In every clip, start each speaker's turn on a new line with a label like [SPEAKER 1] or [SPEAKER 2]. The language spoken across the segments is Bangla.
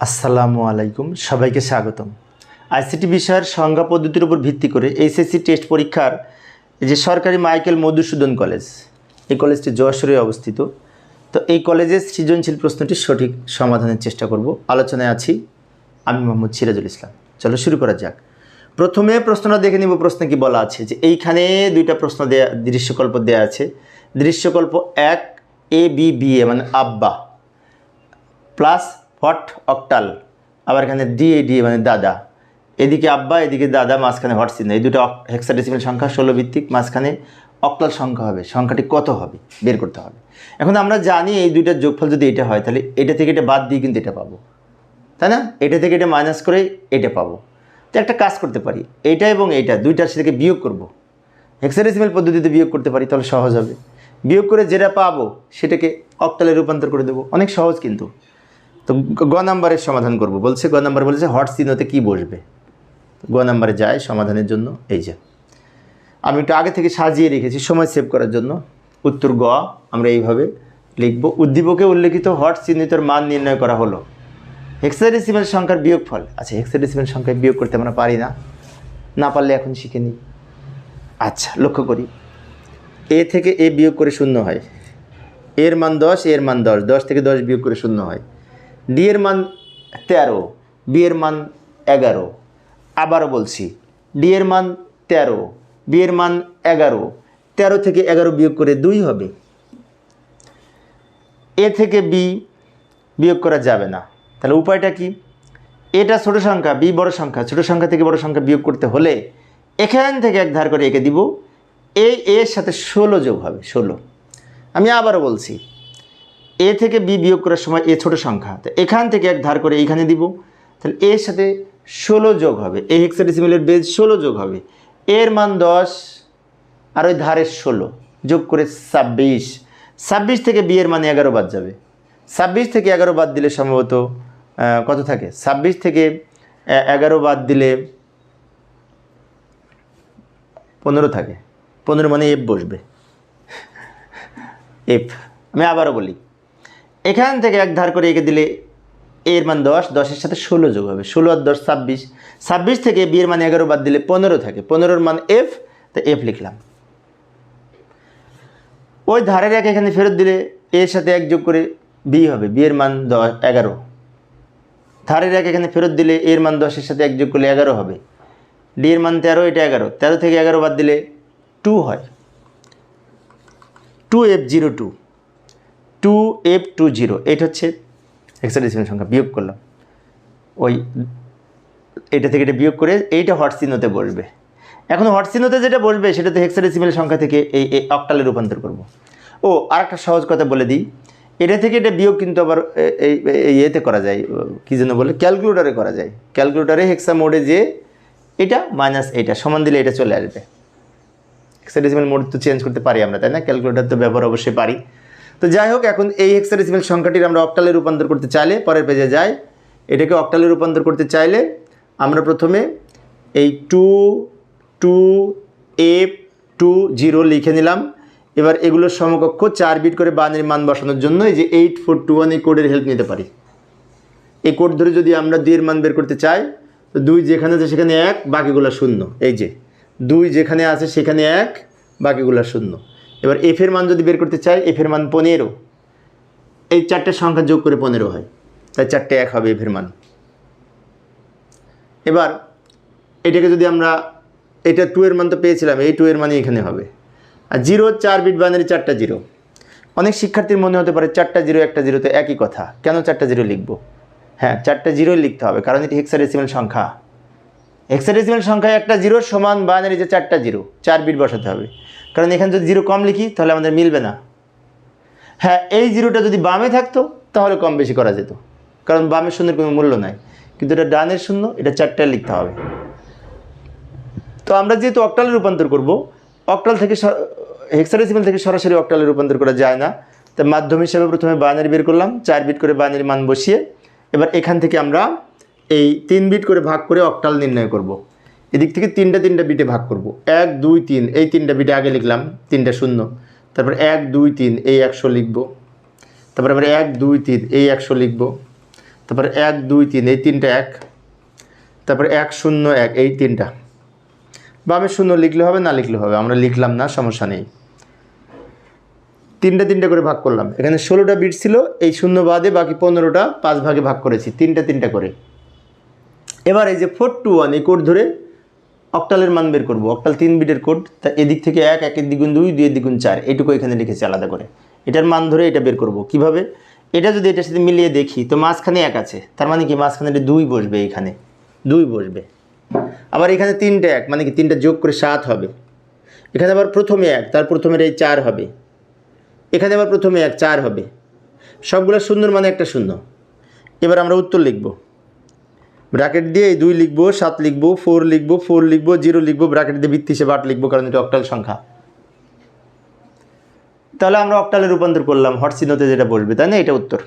[SPEAKER 1] আসসালামু আলাইকুম, সবাইকে স্বাগতম। আইসিটি বিষয়ের সংজ্ঞা পদ্ধতির উপর ভিত্তি করে এইচএসসি টেস্ট পরীক্ষার যে সরকারি মাইকেল মধুসূদন কলেজ, এই কলেজটি যশোরে অবস্থিত। তো এই কলেজের সৃজনশীল প্রশ্নটি সঠিক সমাধানের চেষ্টা করব। আলোচনায় আছি আমি মোহাম্মদ সিরাজুল ইসলাম। চলো শুরু করা যাক। প্রথমে প্রশ্নটা দেখে নিব, প্রশ্নে কি বলা আছে যে এইখানে দুইটা প্রশ্ন দেয়া, দৃশ্যকল্প দেয়া আছে। দৃশ্যকল্প এক, এ, বি বি, এ মানে আব্বা, প্লাস হট অক্টাল, আবার এখানে ডিএ ডিএ মানে দাদা। এদিকে আব্বা, এদিকে দাদা, মাঝখানে হট চিহ্ন। এই দুটো হেক্সাডেসিমেল সংখ্যা ষোলো ভিত্তিক, মাঝখানে অক্টাল সংখ্যা হবে। সংখ্যাটি কত হবে? বের করতে হবে। এখন আমরা জানি এই দুইটার যোগফল যদি এটা হয়, তাহলে এটা থেকে এটা বাদ দিয়ে কিন্তু এটা পাবো। তাই না? এটা থেকে এটা মাইনাস করে এটা পাবো। তো একটা কাজ করতে পারি। এইটা এবং এইটা দুইটার থেকে বিয়োগ করব। হেক্সাডেসিমেল পদ্ধতিতে বিয়োগ করতে পারি, তাহলে সহজ হবে। বিয়োগ করে যেটা পাবো, সেটাকে অক্টালে রূপান্তর করে দেবো। অনেক সহজ কিন্তু। তো গ নাম্বারের সমাধান করব। বলছে গ নাম্বার বলেছে হট চিহ্নতে কী বসবে? গ নাম্বারে যায় সমাধানের জন্য এই যে। আমি একটু আগে থেকে সাজিয়ে রেখেছি সময় সেভ করার জন্য। উত্তর গ, আমরা এইভাবে লিখব। উদ্দীপকে উল্লেখিত হট চিহ্নিতর মান নির্ণয় করা হলো। হেক্সাডেসিমেল সংখ্যার বিয়োগফল। আচ্ছা হেক্সাডেসিমেল সংখ্যায় বিয়োগ করতে আমরা পারি না। না পারলে এখন শিখে নিই। আচ্ছা লক্ষ্য করি। এ থেকে এ বিয়োগ করে শূন্য হয়। এর মান দশ, এর মান দশ। দশ থেকে দশ বিয়োগ করে শূন্য হয়। ডি এর মান তেরো, বি এর মান এগারো। আবারও বলছি, ডি এর মান তেরো, বি এর মান এগারো। তেরো থেকে এগারো বিয়োগ করে দুই হবে। এ থেকে বি বিয়োগ করা যাবে না। তাহলে উপায়টা কি? এটা ছোট সংখ্যা, বি বড় সংখ্যা। ছোট সংখ্যা থেকে বড় সংখ্যা বিয়োগ করতে হলে এখান থেকে এক ধার করে একে দিব। এই এর সাথে ষোলো যোগ হবে, ষোলো। আমি আবারও বলছি এ থেকে বি বিয়োগ করার সময় এ ছোট সংখ্যা। তো এখান থেকে এক ধার করে এইখানে দিব। তাহলে এর সাথে ষোলো যোগ হবে। এই হেক্সাডেসিমেলের বেজ ষোলো যোগ হবে। এর মান দশ আর ওই ধারের ষোলো যোগ করে ছাব্বিশ। ছাব্বিশ থেকে বি এর মানে এগারো বাদ যাবে। ছাব্বিশ থেকে এগারো বাদ দিলে সম্ভবত কত থাকে? ছাব্বিশ থেকে এগারো বাদ দিলে পনেরো থাকে। পনেরো মানে এফ বসবে। এফ। আমি আবারও বলি এখান থেকে এক ধার করে এঁকে দিলে এর মান দশ, দশের সাথে ষোলো যোগ হবে। ষোলো আর দশ, ছাব্বিশ। ছাব্বিশ থেকে বিয়ের মান এগারো বাদ দিলে পনেরো থাকে। পনেরোর মান এফ তো এফ লিখলাম। ওই ধারের এক এখানে ফেরত দিলে এর সাথে এক যোগ করে বি হবে। বিয়ের মান দশ এগারো। ধারের এক এখানে ফেরত দিলে এর মান দশের সাথে এক যোগ করলে এগারো হবে। ডি এর মান তেরো, এটা এগারো। তেরো থেকে এগারো বাদ দিলে টু হয়। Two F zero two two F two zero এটা হচ্ছে হেক্সাডেসিমেল সংখ্যা বিয়োগ করলাম। ওই এটা থেকে এটা বিয়োগ করে এইটা হট চিহ্নতে বসবে। এখন হট চিহ্নতে যেটা বসবে, সেটা তো হেক্সাডেসিমেল সংখ্যা থেকে এই অক্টালে রূপান্তর করব। ও আর একটা সহজ কথা বলে দিই। এটা থেকে এটা বিয়োগ কিন্তু আবার এই এই ইয়েতে করা যায় কী যেন বলে ক্যালকুলেটারে করা যায়। ক্যালকুলেটারে হেক্সা মোডে যে এটা মাইনাস এটা সমান দিলে এটা চলে আসবে। হেক্সাডেসিমেল মোড তো চেঞ্জ করতে পারি আমরা, তাই না? ক্যালকুলেটার তো ব্যবহার অবশ্যই পারি। তো যাই হোক, এখন এই হেক্সাডেসিমেল সংখ্যাটির আমরা অক্টালে রূপান্তর করতে চাইলে, পরের পেজে যাই। এটাকে অক্টালে রূপান্তর করতে চাইলে, আমরা প্রথমে এই two two F two zero লিখে নিলাম। এবার এগুলোর সমকক্ষ চার বিট করে বানের মান বসানোর জন্য এই যে এইট ফোর টু ওয়ান এই কোডের হেল্প নিতে পারি। এই কোড ধরে যদি আমরা দুইয়ের মান বের করতে চাই, তো দুই যেখানে আছে সেখানে এক, বাকিগুলো শূন্য। এই যে দুই যেখানে আছে সেখানে এক, বাকিগুলো শূন্য। এবার এফের মান যদি বের করতে চাই এফের মান পনেরো। এই চারটে সংখ্যা যোগ করে পনেরো হয়। তাই চারটে এক হবে এফের মান। এবার এটাকে যদি আমরা, এটা টু এর মান তো পেয়েছিলাম, এই টু এর মানে এখানে হবে। আর জিরো চার বিট বাইনারি চারটা জিরো অনেক শিক্ষার্থীর মনে হতে পারে চারটা জিরো একটা জিরো তো একই কথা। কেন চারটা জিরো লিখব? হ্যাঁ চারটা জিরোই লিখতে হবে, কারণ এটি হেক্সাডেসিমেল সংখ্যা। হেক্সাডেসিমেল সংখ্যায় একটা জিরোর সমান বাইনারি যে চারটা জিরো চার বিট বসাতে হবে। কারণ এখানে যদি জিরো কম লিখি, তাহলে আমাদের মিলবে না। হ্যাঁ এই জিরোটা যদি বামে থাকতো, তাহলে কম বেশি করা যেত। কারণ বামের শূন্যের কোনো মূল্য নাই। কিন্তু এটা ডানের শূন্য, এটা চারটায় লিখতে হবে। তো আমরা যেহেতু অক্টালে রূপান্তর করব অক্টাল থেকে হেক্সাডেসিমেল থেকে সরাসরি অক্টালে রূপান্তর করা যায় না। তাই মাধ্যম হিসাবে প্রথমে বাইনারি বের করলাম, চার বিট করে বাইনারি মান বসিয়ে, এবার এখান থেকে আমরা এই তিন বিট করে ভাগ করে অক্টাল নির্ণয় করব। এদিক থেকে তিনটা তিনটা বিটে ভাগ করব। এক, দুই, তিন, এই তিনটা বিটে আগে লিখলাম, তিনটা শূন্য। তারপর এক, দুই, তিন, এই একশো লিখব। তারপর আবার এক, দুই, তিন, এই একশো লিখব। তারপরে এক, দুই, তিন, এই তিনটা এক। তারপরে এক, শূন্য, এক, এই তিনটা। বা আমি শূন্য লিখলে হবে, না লিখলে হবে, আমরা লিখলাম না, সমস্যা নেই। তিনটা তিনটা করে ভাগ করলাম। এখানে ষোলোটা বিট ছিল, এই শূন্য বাদে বাকি পনেরোটা পাঁচ ভাগে ভাগ করেছি, তিনটা তিনটা করে। এবার এই যে ফোর টু ওয়ান এই কোড ধরে অক্টালের মান বের করব। অক্টাল তিন বিটের কোড, তা এদিক থেকে এক, একের দ্বিগুণ দুই দুই দ্বিগুণ চার, এটুকু এখানে লিখেছি আলাদা করে। এটার মান ধরে এটা বের করব। কীভাবে? এটা যদি এটার সাথে মিলিয়ে দেখি, তো মাঝখানে এক আছে। তার মানে কি? মাঝখানে দুই বসবে এখানে। দুই বসবে। আবার এখানে তিনটা এক মানে কি? তিনটা যোগ করে সাত হবে। এখানে আবার প্রথমে এক, তার প্রথমের এই চার হবে। এখানে আবার প্রথমে এক, চার হবে। সবগুলো শূন্যর মানে একটা শূন্য। এবার আমরা উত্তর লিখব। ব্র্যাকেট দিয়ে এই দুই লিখব, সাত লিখব ফোর লিখব ফোর লিখব জিরো লিখব, ব্র্যাকেট দিয়ে ভিত্তি হিসেবে আট লিখব, কারণ এটা অক্টাল সংখ্যা। তাহলে আমরা অক্টালে রূপান্তর করলাম হট যেটা বসবে, তাই না? এটা উত্তর।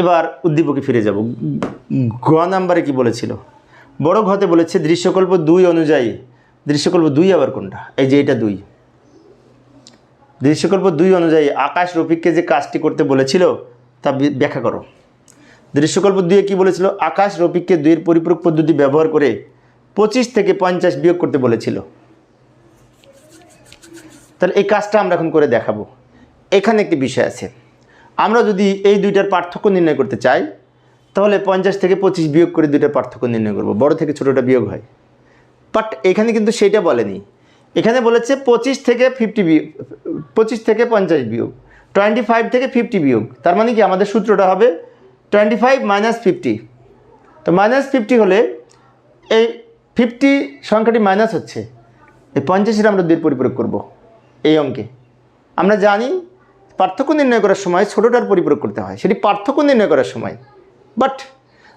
[SPEAKER 1] এবার উদ্দীপকে ফিরে যাব। গ নাম্বারে কি বলেছিল? বড় ঘতে বলেছে, দৃশ্যকল্প দুই অনুযায়ী, দৃশ্যকল্প দুই আবার কোনটা? এই যে এটা দুই। দৃশ্যকল্প দুই অনুযায়ী আকাশ রফিককে যে কাজটি করতে বলেছিল, তা ব্যাখ্যা করো। দৃশ্যকল্প দুইয়ে কি বলেছিল? আকাশ রফিককে দুইয়ের পরিপূরক পদ্ধতি ব্যবহার করে পঁচিশ থেকে পঞ্চাশ বিয়োগ করতে বলেছিল। তাহলে এই কাজটা আমরা এখন করে দেখাবো। এখানে একটি বিষয় আছে। আমরা যদি এই দুইটার পার্থক্য নির্ণয় করতে চাই, তাহলে পঞ্চাশ থেকে পঁচিশ বিয়োগ করে দুইটার পার্থক্য নির্ণয় করব। বড় থেকে ছোটোটা বিয়োগ হয়। বাট এখানে কিন্তু সেইটা বলেনি। এখানে বলেছে পঁচিশ থেকে ফিফটি বিয়োগ, পঁচিশ থেকে পঞ্চাশ বিয়োগ, টোয়েন্টি ফাইভ থেকে ফিফটি বিয়োগ। তার মানে কি আমাদের সূত্রটা হবে টোয়েন্টি ফাইভ মাইনাস ফিফটি তো মাইনাস ফিফটি হলে এই ফিফটি সংখ্যাটি মাইনাস হচ্ছে। এই পঞ্চাশের আমরা দুই পরিপূরক করব এই অঙ্কে। আমরা জানি পার্থক্য নির্ণয় করার সময় ছোটোটার পরিপূরক করতে হয়। সেটি পার্থক্য নির্ণয় করার সময়। বাট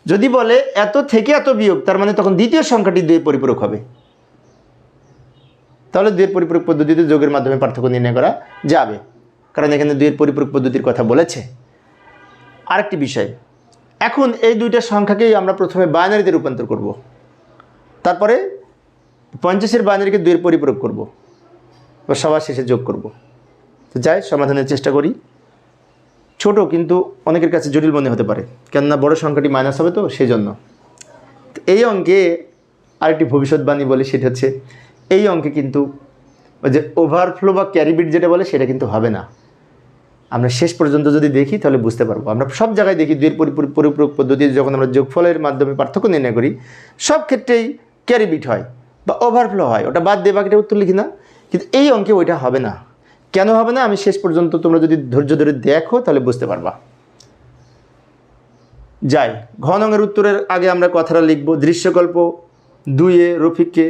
[SPEAKER 1] যদি বলে এত থেকে এত বিয়োগ, তার মানে তখন দ্বিতীয় সংখ্যাটি দুই পরিপূরক হবে। তাহলে দুইয়ের পরিপূরক পদ্ধতিতে যোগের মাধ্যমে পার্থক্য নির্ণয় করা যাবে। কারণ এখানে দুইয়ের পরিপূরক পদ্ধতির কথা বলেছে। আরেকটি বিষয়। এখন এই দুইটা সংখ্যাকেই আমরা প্রথমে বাইনারিতে রূপান্তর করব। তারপরে পঞ্চাশের বাইনারিকে দুইয়ের পরিপূরক করব বা সবার শেষে যোগ করব। তো যাই, সমাধানের চেষ্টা করি। ছোট কিন্তু অনেকের কাছে জটিল মনে হতে পারে, কেননা বড় সংখ্যাটি মাইনাস হবে তো সেই জন্য এই অঙ্কে আরেকটি ভবিষ্যৎবাণী বলে সেটা হচ্ছে, এই অঙ্কে কিন্তু যে ওভারফ্লো বা ক্যারিবিট যেটা বলে সেটা কিন্তু হবে না। আমরা শেষ পর্যন্ত যদি দেখি, তাহলে বুঝতে পারব। আমরা সব জায়গায় দেখি, দুইয়ের পরিপূরক পদ্ধতি যখন আমরা যোগফলের মাধ্যমে পার্থক্য নির্ণয় করি, সব ক্ষেত্রেই ক্যারিবিট হয় বা ওভারফ্লো হয়। ওটা বাদ দিয়ে বাকিটা উত্তর লিখি না। কিন্তু এই অঙ্কে ওইটা হবে না। কেন হবে না? আমি শেষ পর্যন্ত তোমরা যদি ধৈর্য ধরে দেখো, তাহলে বুঝতে পারবা। যাই ঘ নঙের উত্তরের আগে আমরা কথাটা লিখব। দৃশ্যকল্প দুইয়ে রফিককে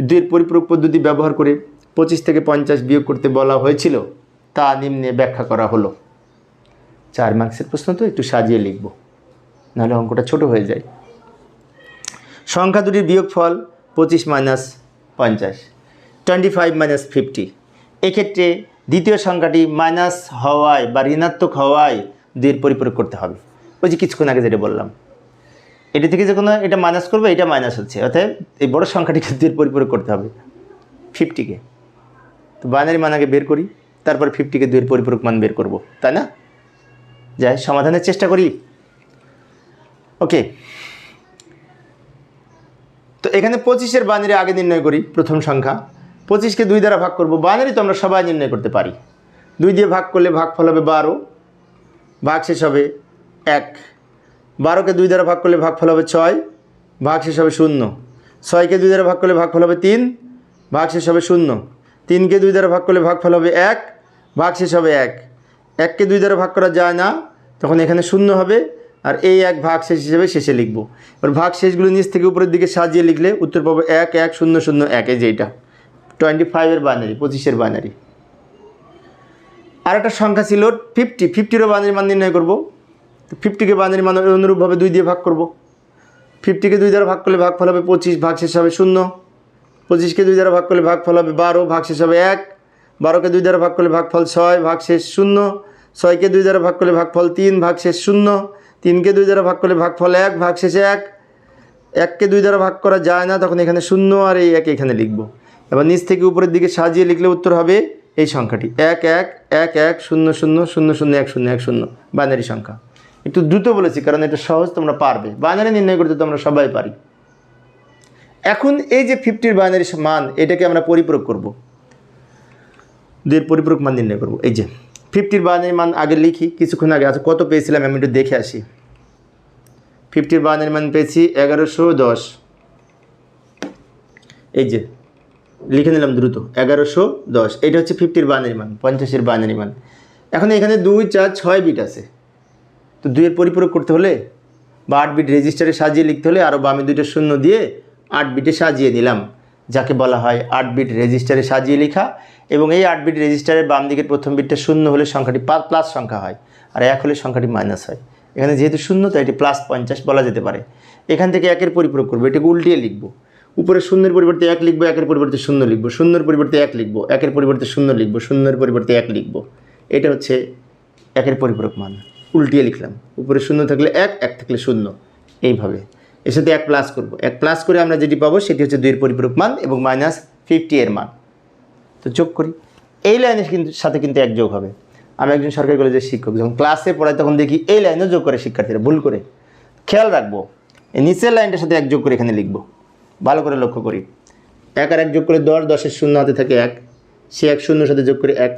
[SPEAKER 1] দুইয়ের পরিপূরক পদ্ধতি ব্যবহার করে পঁচিশ থেকে পঞ্চাশ বিয়োগ করতে বলা হয়েছিল। তা নিম্নে ব্যাখ্যা করা হলো। চার মার্কসের প্রশ্ন তো একটু সাজিয়ে লিখব, নাহলে অঙ্কটা ছোট হয়ে যায়। সংখ্যা দুটির বিয়োগফল পঁচিশ মাইনাস পঞ্চাশ টোয়েন্টি ফাইভ মাইনাস ফিফটি এক্ষেত্রে দ্বিতীয় সংখ্যাটি মাইনাস হওয়ায় বা ঋণাত্মক হওয়ায় দুইয়ের পরিপূরক করতে হবে। ওই যে কিছুক্ষণ আগে যেটা বললাম, এটা থেকে যখন এটা মাইনাস করবে, এটা মাইনাস হচ্ছে। অর্থাৎ এই বড় সংখ্যাটিকে দুইয়ের পরিপূরক করতে হবে ফিফটিকে তো বাইনারি মান আগে বের করি। তারপর ফিফটিকে দুইয়ের পরিপূরক মান বের করব, তাই না? যাই, সমাধানের চেষ্টা করি। ওকে। তো এখানে পঁচিশের বাইনারি আগে নির্ণয় করি, প্রথম সংখ্যা। পঁচিশকে দুই দ্বারা ভাগ করব, বাইনারি তো আমরা সবাই নির্ণয় করতে পারি। দুই দিয়ে ভাগ করলে ভাগফল হবে বারো ভাগ শেষ হবে এক। বারোকে দুই দ্বারা ভাগ করলে ভাগফল হবে ছয় ভাগ শেষ হবে শূন্য। ছয়কে দুই দ্বারা ভাগ করলে ভাগফল হবে তিন ভাগ শেষ হবে শূন্য। তিনকে দুই দ্বারা ভাগ করলে ভাগফল হবে এক ভাগ শেষ হবে এক। এককে দুই দ্বারা ভাগ করা যায় না, তখন এখানে শূন্য হবে, আর এই এক ভাগ শেষ হিসেবে শেষে লিখব। এবার ভাগ শেষগুলো নিচ থেকে উপরের দিকে সাজিয়ে লিখলে উত্তর পাবো এক এক, শূন্য শূন্য, এক, এই যে এইটা। টোয়েন্টি ফাইভের বাইনারি পঁচিশের বাইনারি আর একটা সংখ্যা ছিল ফিফটি ফিফটিরও বাইনারি মান নির্ণয় করব। তো ফিফটিকে বাইনারি মান অনুরূপভাবে দুই দিয়ে ভাগ করব। ফিফটিকে দুই দ্বারা ভাগ করলে ভাগফল হবে পঁচিশ ভাগ শেষ হবে শূন্য। পঁচিশকে দুই দ্বারা ভাগ করলে ভাগফল হবে বারো ভাগ শেষ হবে এক। বারোকে দুই দ্বারা ভাগ করলে ভাগফল ছয় ভাগ শেষ শূন্য। ছয়কে দুই দ্বারা ভাগ করলে ভাগফল তিন ভাগ শেষ শূন্য। তিনকে দুই দ্বারা ভাগ করলে ভাগফল এক ভাগ শেষে এক। এককে দুই দ্বারা ভাগ করা যায় না, তখন এখানে শূন্য আর এই এক এখানে লিখব। এবার নিচ থেকে উপরের দিকে সাজিয়ে লিখলে উত্তর হবে এই সংখ্যাটি। এক এক এক এক, শূন্য শূন্য শূন্য শূন্য, এক শূন্য এক, শূন্য, বাইনারি সংখ্যা। একটু দ্রুত বলেছি, কারণ এটা সহজ, তোমরা পারবে। বাইনারি নির্ণয় করতে তোমরা সবাই পারি। এখন এই যে ফিফটির বাইনারি মান, এটাকে আমরা পরিপূরক করব। দুইয়ের পরিপূরক মান নির্ণয় করব। এই যে ফিফটির বাইনারি মান আগে লিখি, কিছুক্ষণ আগে আচ্ছা কত পেয়েছিলাম আমি একটু দেখে আসি। ফিফটির বাইনারি মান পেয়েছি এগারোশো দশ। এই যে, লিখে নিলাম দ্রুত, এগারোশো দশ। এটা হচ্ছে ফিফটির বাইনারি মান, পঞ্চাশের বাইনারি মান। এখন এখানে দুই, চার, ছয় বিট আছে। তো দুইয়ের পরিপূরক করতে হলে বা আট বিট রেজিস্টারে সাজিয়ে লিখতে হলে আরও বামে দুইটা শূন্য দিয়ে আট বিটে সাজিয়ে নিলাম, যাকে বলা হয় আট বিট রেজিস্টারে সাজিয়ে লেখা এবং এই আট বিট রেজিস্টারের বাম দিকের প্রথম বিটটা শূন্য হলে সংখ্যাটি প্লাস সংখ্যা হয় আর এক হলে সংখ্যাটি মাইনাস হয়। এখানে যেহেতু শূন্য, তাই এটি প্লাস পঞ্চাশ বলা যেতে পারে। এখান থেকে একের পরিপূরক করব, এটাকে উল্টিয়ে লিখব। উপরে শূন্যের পরিবর্তে এক লিখব, একের পরিবর্তে শূন্য লিখব, শূন্যের পরিবর্তে এক লিখব, একের পরিবর্তে শূন্য লিখব, শূন্যের পরিবর্তে এক লিখব। এটা হচ্ছে একের পরিপূরক মান। উল্টিয়ে লিখলাম। উপরে শূন্য থাকলে এক এক থাকলে শূন্য। এইভাবে। এর সাথে এক প্লাস করব। এক প্লাস করে আমরা যেটি পাবো সেটি হচ্ছে দুইয়ের পরিপূরক মান এবং মাইনাস ফিফটি এর মান। তো যোগ করি। এই লাইনের কিন্তু সাথে কিন্তু এক যোগ হবে। আমি একজন সরকারি কলেজের শিক্ষক, যখন ক্লাসে পড়াই তখন দেখি এই লাইনেও যোগ করে শিক্ষার্থীরা। ভুল করে। খেয়াল রাখব, এই নিচের লাইনটার সাথে এক যোগ করে এখানে লিখব। ভালো করে লক্ষ্য করি। এক আর এক যোগ করে দশ, দশের শূন্য হাতে থাকে এক। সে এক শূন্যর সাথে যোগ করে এক।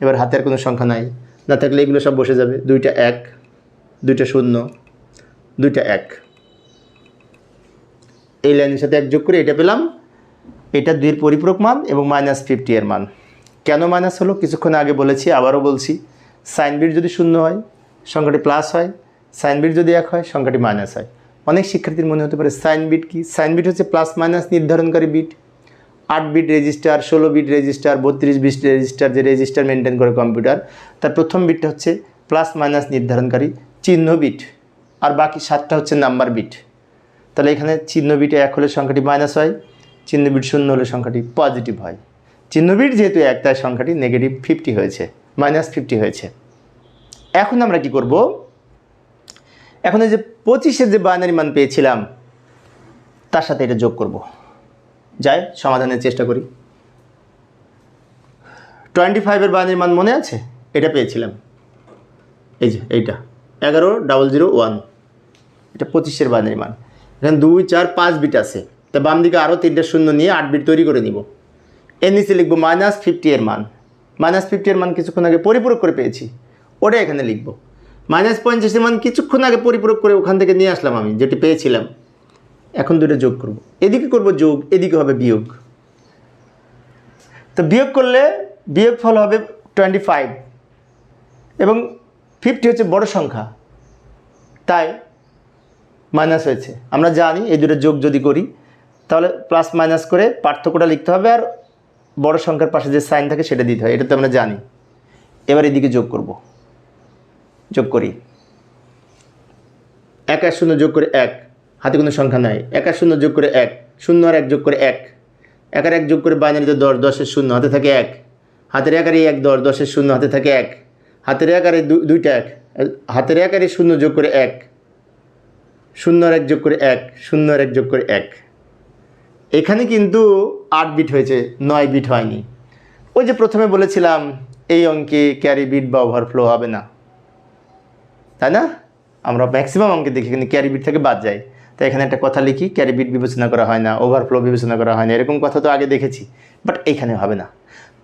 [SPEAKER 1] এবার হাতের কোনো সংখ্যা নাই। না থাকলে এগুলো সব বসে যাবে। দুইটা এক, দুইটা শূন্য, দুইটা এক। এই লাইনের সাথে এক যোগ করে এটা পেলাম। এটা দুইয়ের পরিপূরক মান এবং মাইনাস ফিফটি এর মান। কেন মাইনাস হলো? কিছুক্ষণ আগে বলেছি, আবারও বলছি। সাইন বিট যদি শূন্য হয়, সংখ্যাটি প্লাস হয়। সাইন বিট যদি এক হয়, সংখ্যাটি মাইনাস হয়। অনেক শিক্ষার্থীর মনে হতে পারে সাইন বিট কি? সাইন বিট হচ্ছে প্লাস মাইনাস নির্ধারণকারী বিট আট বিট রেজিস্টার ষোলো বিট রেজিস্টার বত্রিশ বিট রেজিস্টার যে রেজিস্টার মেনটেন করে কম্পিউটার তার প্রথম বিটটা হচ্ছে প্লাস মাইনাস নির্ধারণকারী চিহ্ন বিট আর বাকি সাতটা হচ্ছে নাম্বার বিট তাহলে এখানে চিহ্ন বিটে এক হলে সংখ্যাটি মাইনাস হয়, চিহ্ন বিট শূন্য হলে সংখ্যাটি পজিটিভ হয়। চিহ্ন বিট যেহেতু এক, তাই সংখ্যাটি নেগেটিভ ফিফটি হয়েছে মাইনাস ফিফটি হয়েছে। এখন আমরা কি করব? এখন এই যে পঁচিশের যে বাইনারি মান পেয়েছিলাম, তার সাথে এটা যোগ করব। যাই, সমাধানের চেষ্টা করি। টোয়েন্টি ফাইভের বাইনারি মান মনে আছে? এটা পেয়েছিলাম। এই যে, এইটা। এগারো ডাবল জিরো ওয়ান এটা পঁচিশের বাইনারি মান। এখানে দুই, চার, পাঁচ বিট আছে। তা বাম দিকে আরও তিনটা শূন্য নিয়ে আট বিট তৈরি করে নিব। এর নিচে লিখব মাইনাস ফিফটি এর মান। মাইনাস ফিফটি এর মান কিছুক্ষণ আগে পরিপূরক করে পেয়েছি। ওটা এখানে লিখব। মাইনাস পঞ্চাশের মান কিছুক্ষণ আগে পরিপূরক করে ওখান থেকে নিয়ে আসলাম আমি, যেটি পেয়েছিলাম। এখন দুটো যোগ করব। এদিকে করব যোগ, এদিকে হবে বিয়োগ। তো বিয়োগ করলে বিয়োগ ফল হবে টোয়েন্টি ফাইভ এবং ফিফটি হচ্ছে বড় সংখ্যা। তাই মাইনাস হয়েছে। আমরা জানি এই দুটো যোগ যদি করি, তাহলে প্লাস মাইনাস করে পার্থক্যটা লিখতে হবে আর বড় সংখ্যার পাশে যে সাইন থাকে সেটা দিতে হয়, এটা তো আমরা জানি। এবার এদিকে যোগ করব। যোগ করি। এক আর শূন্য যোগ করে এক, হাতে কোনো সংখ্যা নাই। এক আর শূন্য যোগ করে এক, শূন্য আর এক যোগ করে এক। এক আর এক যোগ করে বাইনারিতে দশ, দশের শূন্য, হাতে থাকে এক। হাতের এক আর এক, দশ, দশের শূন্য, হাতে থাকে এক। হাতের এক আর দুইটা এক। হাতের এক আর শূন্য যোগ করে এক। শূন্য আর এক যোগ করে এক, শূন্য আর এক যোগ করে এক। এখানে কিন্তু আট বিট হয়েছে, নয় বিট হয়নি। ওই যে প্রথমে বলেছিলাম, এই অঙ্কে ক্যারি বিট বা ওভারফ্লো হবে না। তাই না? আমরা ম্যাক্সিমাম অঙ্কে দেখি, কিন্তু ক্যারি বিট থেকে বাদ যায় তো এখানে একটা কথা লিখি ক্যারি বিট বিবেচনা করা হয় না ওভারফ্লো বিবেচনা করা হয় না, এরকম কথা তো আগে দেখেছি বাট এখানে হবে না।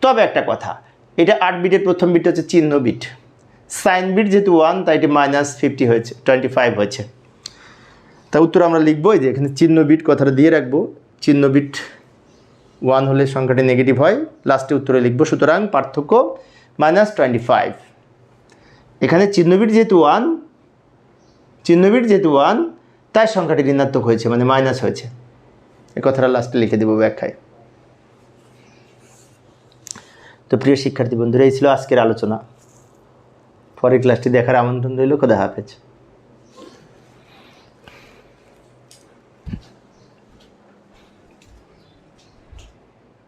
[SPEAKER 1] তবে একটা কথা, এটা আট বিটের প্রথম বিট হচ্ছে চিহ্ন বিট সাইন বিট যেহেতু ওয়ান তাই এটি মাইনাস ফিফটি হয়েছে টোয়েন্টি ফাইভ হয়েছে। তা উত্তর আমরা লিখব যে এখানে চিহ্ন বিট কথাটা দিয়ে রাখব। চিহ্ন বিট ওয়ান হলে সংখ্যাটি নেগেটিভ হয়। লাস্টে উত্তরে লিখব, সুতরাং পার্থক্য মাইনাস টোয়েন্টি ফাইভ এখানে চিহ্নবিট যেহেতু ওয়ান চিহ্নবিট যেহেতু ওয়ান তাই সংখ্যাটি ঋণাত্মক হয়েছে মানে মাইনাস হয়েছে। এ কথাটা লাস্টে লিখে দেবো ব্যাখ্যায়। তো প্রিয় শিক্ষার্থী বন্ধুরা, এই ছিল আজকের আলোচনা। পরের ক্লাসটি দেখার আমন্ত্রণ রইল। খোদা হাফেজ।